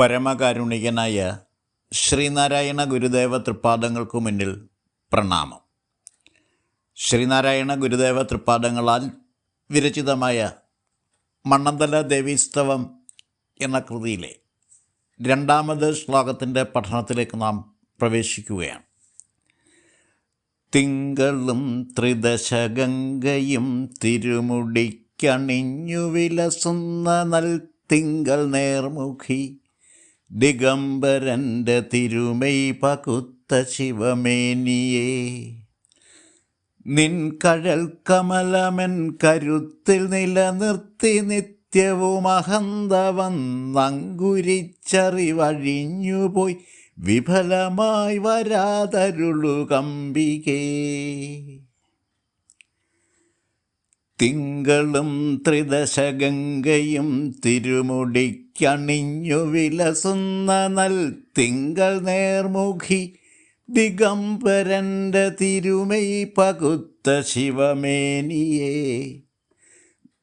പരമകാരുണികനായ ശ്രീനാരായണ ഗുരുദേവ തൃപ്പാദങ്ങൾക്കു മുന്നിൽ പ്രണാമം. ശ്രീനാരായണ ഗുരുദേവ തൃപ്പാദങ്ങളാൽ വിരചിതമായ മണ്ണന്തല ദേവീസ്തവം എന്ന കൃതിയിലെ രണ്ടാമത് ശ്ലോകത്തിന്റെ പഠനത്തിലേക്ക് നാം പ്രവേശിക്കുകയാണ്. തിങ്കളും ത്രിദശഗംഗയും തിരുമുടിക്കണിഞ്ഞു വിലസുന്ന നൽ തിങ്കൾ നേർമുഖി ദിഗംബരന്റെ തിരുമൈ പകുത്ത ശിവമേനിയേ. നിൻ കഴൽ കമലമൻ കരുത്തിൽ നിലനിർത്തി നിത്യവും അഹന്തവൻ നങ്കുരിച്ചറി വഴിഞ്ഞുപോയി വിഫലമായി വരാതരുളു കമ്പികേ. തിങ്കളും ത്രിദശഗംഗയും തിരുമുടിക്കണിഞ്ഞു വിലസുന്ന നൽ തിങ്കൾ നേർമുഖി ദിഗംബരന്റെ തിരുമൈ പകുത്ത ശിവമേനിയേ.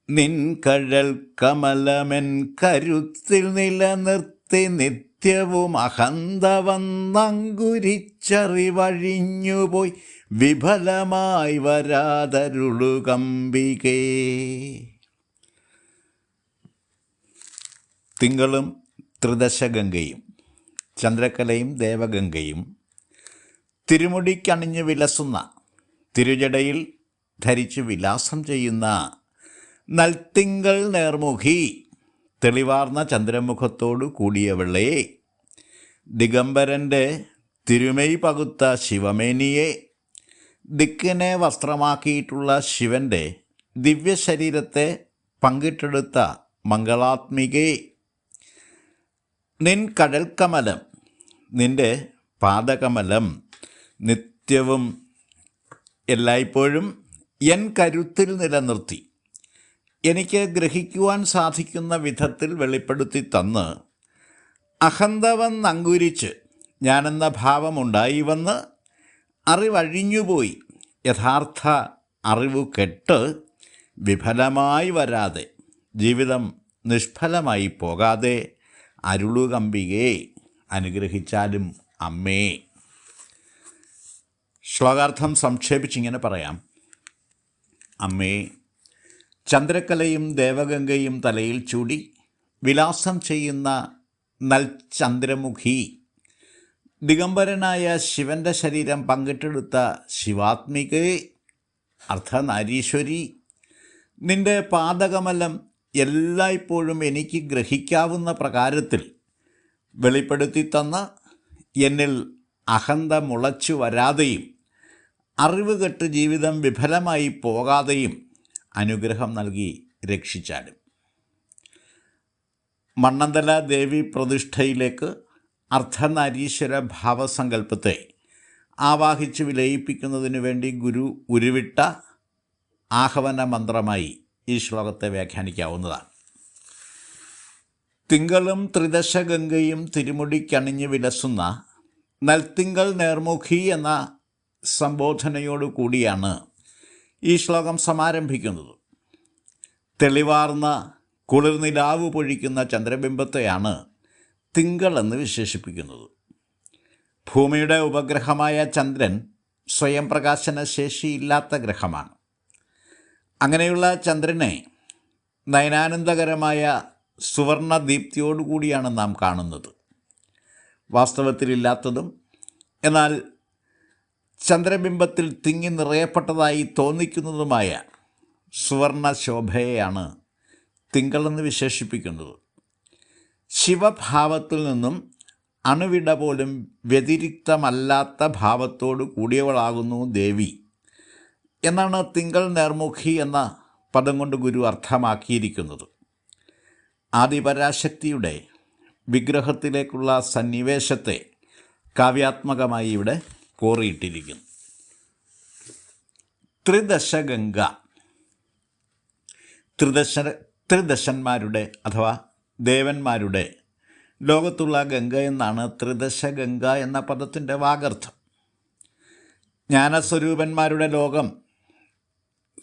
നിൻ കഴൽ കമലമെൻ കരുത്തിൽ നിലനിർത്തി നിത്യവും അഹന്ത വന്നങ്കുരിച്ചറിവഴിഞ്ഞുപോയി വിഫലമായി വരാതരുളു കമ്പികേ തിങ്കളും ത്രിദശഗംഗയും ചന്ദ്രക്കലയും ദേവഗംഗയും. തിരുമുടിക്കണിഞ്ഞ് വിലസുന്ന തിരുജടയിൽ ധരിച്ച് വിലാസം ചെയ്യുന്ന നൽത്തിങ്കൾ നേർമുഖി തെളിവാർന്ന ചന്ദ്രമുഖത്തോടു കൂടിയവളെ. ദിഗംബരന്റെ തിരുമൈ പകുത്ത ശിവമേനിയെ ദിക്കിനെ വസ്ത്രമാക്കിയിട്ടുള്ള ശിവന്റെ ദിവ്യശരീരത്തെ പങ്കിട്ടെടുത്ത മംഗളാത്മികേ. നിൻ കടൽക്കമലം നിന്റെ പാദകമലം നിത്യവും എല്ലായ്പ്പോഴും എൻ കരുത്തിൽ നിലനിർത്തി. എനിക്ക് ഗ്രഹിക്കുവാൻ സാധിക്കുന്ന വിധത്തിൽ വെളിപ്പെടുത്തി തന്ന് അഹന്തവൻ അങ്കുരിച്ച് ഞാനെന്ന ഭാവമുണ്ടായി വന്ന് അറിവഴിഞ്ഞുപോയി. യഥാർത്ഥ അറിവ് കെട്ട് വിഫലമായി വരാതെ ജീവിതം നിഷ്ഫലമായി പോകാതെ അരുളുകമ്പികയെ അനുഗ്രഹിച്ചാലും അമ്മേ. ശ്ലോകാർത്ഥം സംക്ഷേപിച്ചിങ്ങനെ പറയാം. അമ്മേ ചന്ദ്രക്കലയും ദേവഗംഗയും തലയിൽ ചൂടി വിലാസം ചെയ്യുന്ന നൽചന്ദ്രമുഖി ദിഗംബരനായ ശിവന്റെ ശരീരം പങ്കിട്ടെടുത്ത ശിവാത്മികേ അർത്ഥനാരീശ്വരി നിന്റെ പാദകമലം എല്ലായ്പ്പോഴും എനിക്ക് ഗ്രഹിക്കാവുന്ന പ്രകാരത്തിൽ വെളിപ്പെടുത്തി തന്ന എന്നിൽ അഹന്ത മുളച്ചു വരാതെയും അറിവ് കെട്ട് ജീവിതം വിഫലമായി പോകാതെയും അനുഗ്രഹം നൽകി രക്ഷിച്ചാലും. മണ്ണന്തല ദേവി പ്രതിഷ്ഠയിലേക്ക് അർദ്ധനാരീശ്വര ഭാവസങ്കല്പത്തെ ആവാഹിച്ച് വിലയിപ്പിക്കുന്നതിനു വേണ്ടി ഗുരു ഉരുവിട്ട ആഹ്വന മന്ത്രമായി ഈ ശ്ലോകത്തെ വ്യാഖ്യാനിക്കാവുന്നതാണ്. തിങ്കളും ത്രിദശഗംഗയും തിരുമുടിക്കണിഞ്ഞ് വിലസുന്ന നൽത്തിങ്കൾ നേർമുഖി എന്ന സംബോധനയോടു കൂടിയാണ് ഈ ശ്ലോകം സമാരംഭിക്കുന്നത്. തെളിവാർന്ന കുളിർനിലാവ് പൊഴിക്കുന്ന ചന്ദ്രബിംബത്തെയാണ് തിങ്കൾ എന്ന് വിശേഷിപ്പിക്കുന്നത്. ഭൂമിയുടെ ഉപഗ്രഹമായ ചന്ദ്രൻ സ്വയം പ്രകാശന ശേഷിയില്ലാത്ത ഗ്രഹമാണ്. അങ്ങനെയുള്ള ചന്ദ്രനെ നയനാനന്ദകരമായ സുവർണ ദീപ്തിയോടുകൂടിയാണ് നാം കാണുന്നത്. വാസ്തവത്തിലില്ലാത്തതും എന്നാൽ ചന്ദ്രബിംബത്തിൽ തിങ്ങി നിറയപ്പെട്ടതായി തോന്നിക്കുന്നതുമായ സുവർണ ശോഭയെയാണ് തിങ്കളെന്ന് വിശേഷിപ്പിക്കുന്നത്. ശിവഭാവത്തിൽ നിന്നും അണുവിട പോലും വ്യതിരിക്തമല്ലാത്ത ഭാവത്തോടു കൂടിയവളാകുന്നു ദേവി. എന്നാണ് തിങ്കൾ നേർമുഖി എന്ന പദം കൊണ്ട് ഗുരു അർത്ഥമാക്കിയിരിക്കുന്നത്. ആദിപരാശക്തിയുടെ വിഗ്രഹത്തിലേക്കുള്ള സന്നിവേശത്തെ കാവ്യാത്മകമായി ഇവിടെ കോറിയിട്ടിരിക്കുന്നു. ത്രിദശഗംഗ. ത്രിദശ ത്രിദശന്മാരുടെ അഥവാ ദേവന്മാരുടെ ലോകത്തുള്ള ഗംഗ എന്നാണ് ത്രിദശഗംഗ എന്ന പദത്തിന്റെ വാഗർത്ഥം. ജ്ഞാനസ്വരൂപന്മാരുടെ ലോകം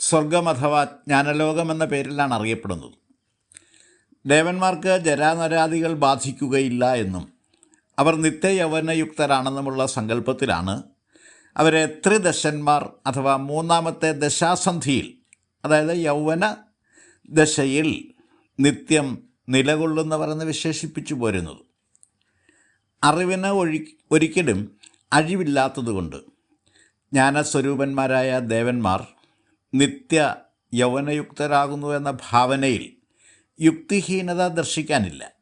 സ്വർഗം അഥവാ ജ്ഞാനലോകം എന്ന പേരിലാണ് അറിയപ്പെടുന്നത്. ദേവന്മാർക്ക് ജരാനരാദികൾ ബാധിക്കുകയില്ല എന്നും അവർ നിത്യയൗവനയുക്തരാണെന്നുമുള്ള സങ്കല്പത്തിലാണ് അവരെ ത്രിദശന്മാർ അഥവാ മൂന്നാമത്തെ ദശാസന്ധിയിൽ അതായത് യൗവന ദശയിൽ നിത്യം നിലകൊള്ളുന്നവർ എന്ന് വിശേഷിപ്പിച്ചു പോരുന്നത്. അറിവിന് ഒഴി ഒരിക്കലും അഴിവില്ലാത്തതുകൊണ്ട് ജ്ഞാനസ്വരൂപന്മാരായ ദേവന്മാർ നിത്യ യൗവനയുക്തരാകുന്നു എന്ന ഭാവനയിൽ യുക്തിഹീനത ദർശിക്കാനില്ല.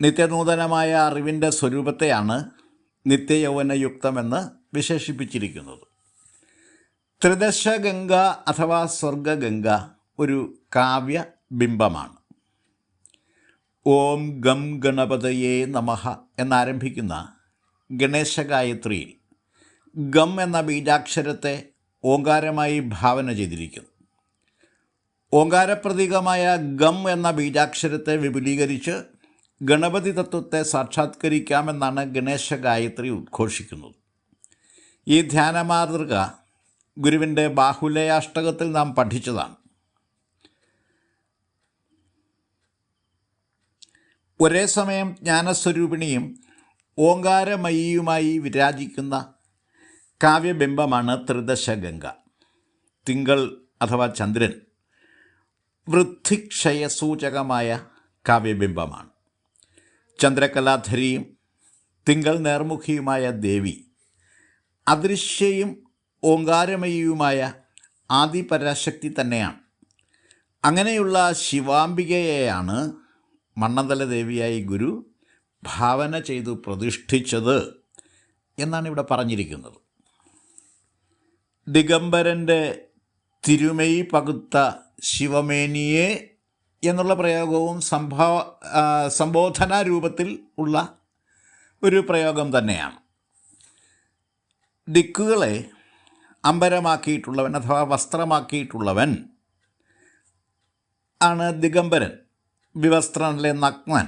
നിത്യനൂതനമായ അറിവിന്റെ സ്വരൂപത്തെയാണ് നിത്യയൗവനയുക്തമെന്ന് വിശേഷിപ്പിച്ചിരിക്കുന്നത്. ത്രിദശഗംഗ അഥവാ സ്വർഗഗംഗ ഒരു കാവ്യ ബിംബമാണ് ഓം ഗം ഗണപതയേ നമഹ എന്നാരംഭിക്കുന്ന ഗണേശ ഗായത്രിയിൽ ഗം എന്ന ബീജാക്ഷരത്തെ ഓങ്കാരമായി ഭാവന ചെയ്തിരിക്കുന്നു. ഓങ്കാരപ്രതീകമായ ഗം എന്ന ബീജാക്ഷരത്തെ വിപുലീകരിച്ച് ഗണപതി തത്വത്തെ സാക്ഷാത്കരിക്കാമെന്നാണ് ഗണേശ ഗായത്രി ഉദ്ഘോഷിക്കുന്നത്. ഈ ധ്യാന മാതൃക ഗുരുവിന്റെ ബാഹുലയാഷ്ടകത്തിൽ നാം പഠിച്ചതാണ്. ഒരേ സമയം ജ്ഞാനസ്വരൂപിണിയും ഓങ്കാരമയിയുമായി വിരാജിക്കുന്ന കാവ്യബിംബമാണ് ത്രിദശഗംഗ. തിങ്കൾ അഥവാ ചന്ദ്രൻ വൃദ്ധിക്ഷയസൂചകമായ കാവ്യബിംബമാണ്. ചന്ദ്രകലാധരിയും തിങ്കൾ നേർമുഖിയുമായ ദേവി അദൃശ്യയും ഓങ്കാരമയിയുമായ ആദിപരാശക്തി തന്നെയാണ്. അങ്ങനെയുള്ള ശിവാംബികയെയാണ് മണ്ണന്തല ദേവിയായി ഗുരു ഭാവന ചെയ്തു പ്രതിഷ്ഠിച്ചത് എന്നാണ് ഇവിടെ പറഞ്ഞിരിക്കുന്നത്. ദിഗംബരന്റെ തിരുമൈ പകുത്ത ശിവമേനിയെ എന്നുള്ള പ്രയോഗവും സംഭവ സംബോധന രൂപത്തിൽ ഉള്ള ഒരു പ്രയോഗം തന്നെയാണ്. ദിക്കുകളെ അമ്പരമാക്കിയിട്ടുള്ളവൻ അഥവാ വസ്ത്രമാക്കിയിട്ടുള്ളവൻ ആണ് ദിഗംബരൻ വിവസ്ത്രനിലെ നഗ്നൻ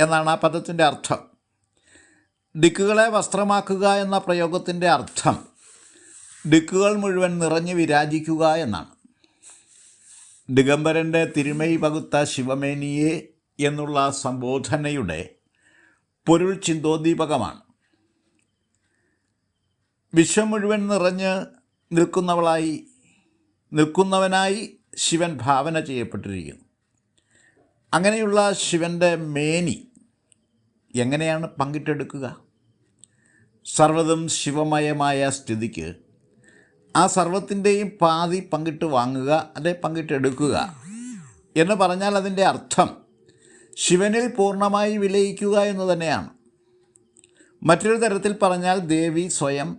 എന്നാണ് ആ പദത്തിന്റെ അർത്ഥം. ദിക്കുകളെ വസ്ത്രമാക്കുക എന്ന പ്രയോഗത്തിന്റെ അർത്ഥം ദിക്കുകൾ മുഴുവൻ നിറഞ്ഞു വിരാജിക്കുക എന്നാണ്. ദിഗംബരന്റെ തിരുമൈ പകുത്ത ശിവമേനിയെ എന്നുള്ള സംബോധനയുടെ പൊരുൾ ചിന്തോദ്ദീപകമാണ്. വിശ്വം മുഴുവൻ നിറഞ്ഞ് നിൽക്കുന്നവളായി നിൽക്കുന്നവനായി ശിവൻ ഭാവന ചെയ്യപ്പെട്ടിരിക്കുന്നു. അങ്ങനെയുള്ള ശിവന്റെ മേനി എങ്ങനെയാണ് പങ്കിട്ടെടുക്കുക? സർവതും ശിവമയമായ സ്ഥിതിക്ക് ആ സർവത്തിന്റെയും പാതി പങ്കിട്ട് വാങ്ങുക അല്ലെ പങ്കിട്ടെടുക്കുക എന്ന് പറഞ്ഞാൽ അതിന്റെ അർത്ഥം ശിവനിൽ പൂർണമായി വിലയിക്കുക എന്ന് തന്നെയാണ്. മറ്റൊരു തരത്തിൽ പറഞ്ഞാൽ ദേവി സ്വയം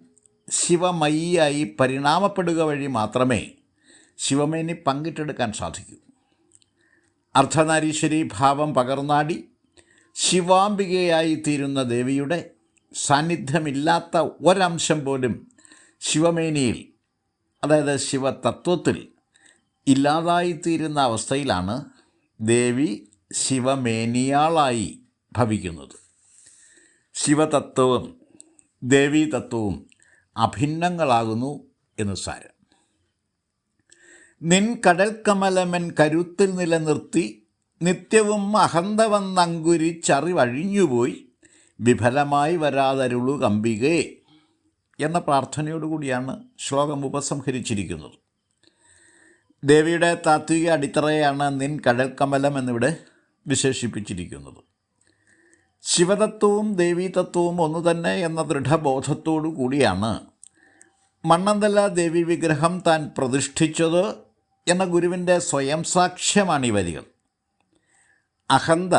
ശിവമയിയായി പരിണാമപ്പെടുക വഴി മാത്രമേ ശിവമേനി പങ്കിട്ടെടുക്കാൻ സാധിക്കൂ. അർദ്ധനാരീശ്വരി ഭാവം പകർന്നാടി ശിവാംബികയായി തീരുന്ന ദേവിയുടെ സാന്നിധ്യമില്ലാത്ത ഒരംശം പോലും ശിവമേനിയിൽ അതായത് ശിവതത്വത്തിൽ ഇല്ലാതായിത്തീരുന്ന അവസ്ഥയിലാണ് ദേവി ശിവമേനിയാളായി ഭവിക്കുന്നത്. ശിവതത്വവും ദേവീതത്വവും അഭിന്നങ്ങളാകുന്നു എന്ന് സാരം. നിൻ കടൽക്കമലമൻ കരുത്തിൽ നിലനിർത്തി നിത്യവും അഹന്തവന്നങ്കുരിച്ചറിവഴിഞ്ഞുപോയി വിഫലമായി വരാതരുളു കമ്പികേ. എന്ന പ്രാർത്ഥനയോടുകൂടിയാണ് ശ്ലോകം ഉപസംഹരിച്ചിരിക്കുന്നത്. ദേവിയുടെ താത്വിക അടിത്തറയാണ് നിൻ കടൽക്കമലം എന്നിവിടെ വിശേഷിപ്പിച്ചിരിക്കുന്നത്. ശിവതത്വവും ദേവീതത്വവും ഒന്നു തന്നെ എന്ന ദൃഢബോധത്തോടു കൂടിയാണ് മണ്ണന്തല ദേവി വിഗ്രഹം താൻ പ്രതിഷ്ഠിച്ചത് എന്ന ഗുരുവിന്റെ സ്വയം സാക്ഷ്യമാണ് ഈ വരികൾ അഹന്ത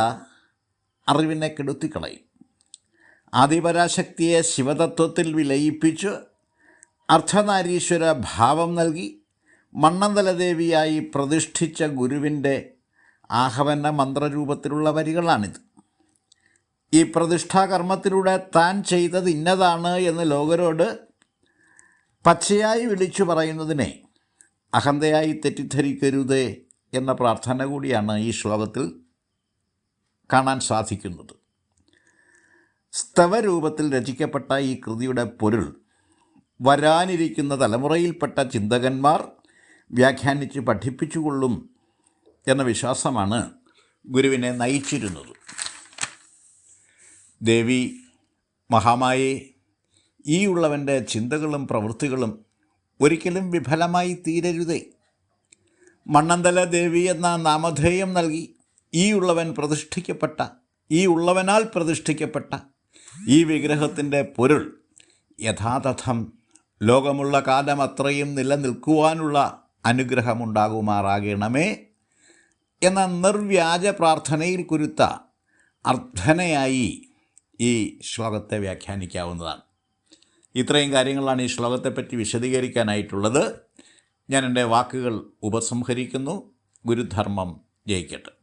അറിവിനെ കെടുത്തിക്കളയും. ആദിപരാശക്തിയെ ശിവതത്വത്തിൽ വിലയിപ്പിച്ച് അർദ്ധനാരീശ്വര ഭാവം നൽകി മണ്ണന്തലദേവിയായി പ്രതിഷ്ഠിച്ച ഗുരുവിന്റെ ആഹവന മന്ത്രരൂപത്തിലുള്ള വരികളാണിത്. ഈ പ്രതിഷ്ഠാകർമ്മത്തിലൂടെ താൻ ചെയ്തത് ഇന്നതാണ് എന്ന് ലോകരോട് പച്ചയായി വിളിച്ചു പറയുന്നതിനെ അഹന്തയായി തെറ്റിദ്ധരിക്കരുതേ എന്ന പ്രാർത്ഥന കൂടിയാണ് ഈ ശ്ലോകത്തിൽ കാണാൻ സാധിക്കുന്നത്. സ്തവരൂപത്തിൽ രചിക്കപ്പെട്ട ഈ കൃതിയുടെ പൊരുൾ വരാനിരിക്കുന്ന തലമുറയിൽപ്പെട്ട ചിന്തകന്മാർ വ്യാഖ്യാനിച്ച് പഠിപ്പിച്ചുകൊള്ളും എന്ന വിശ്വാസമാണ് ഗുരുവിനെ നയിച്ചിരുന്നത്. ദേവി മഹാമായെ ഈ ഉള്ളവന്റെ ചിന്തകളും പ്രവൃത്തികളും ഒരിക്കലും വിഫലമായി തീരരുതേ. മണ്ണന്തല ദേവി എന്ന നാമധേയം നൽകി ഈ ഉള്ളവൻ പ്രതിഷ്ഠിക്കപ്പെട്ട ഈ ഉള്ളവനാൽ പ്രതിഷ്ഠിക്കപ്പെട്ട ഈ വിഗ്രഹത്തിന്റെ പൊരുൾ യഥാതഥം ലോകമുള്ള കാലം അത്രയും നിലനിൽക്കുവാനുള്ള അനുഗ്രഹമുണ്ടാകുമാറാകണമേ എന്ന നിർവ്യാജ പ്രാർത്ഥനയിൽ കുരുത്ത അർത്ഥനയായി ഈ ശ്ലോകത്തെ വ്യാഖ്യാനിക്കാവുന്നതാണ്. ഇത്രയും കാര്യങ്ങളാണ് ഈ ശ്ലോകത്തെപ്പറ്റി വിശദീകരിക്കാനായിട്ടുള്ളത്. ഞാൻ എന്റെ വാക്കുകൾ ഉപസംഹരിക്കുന്നു. ഗുരുധർമ്മം ജയിക്കട്ടെ.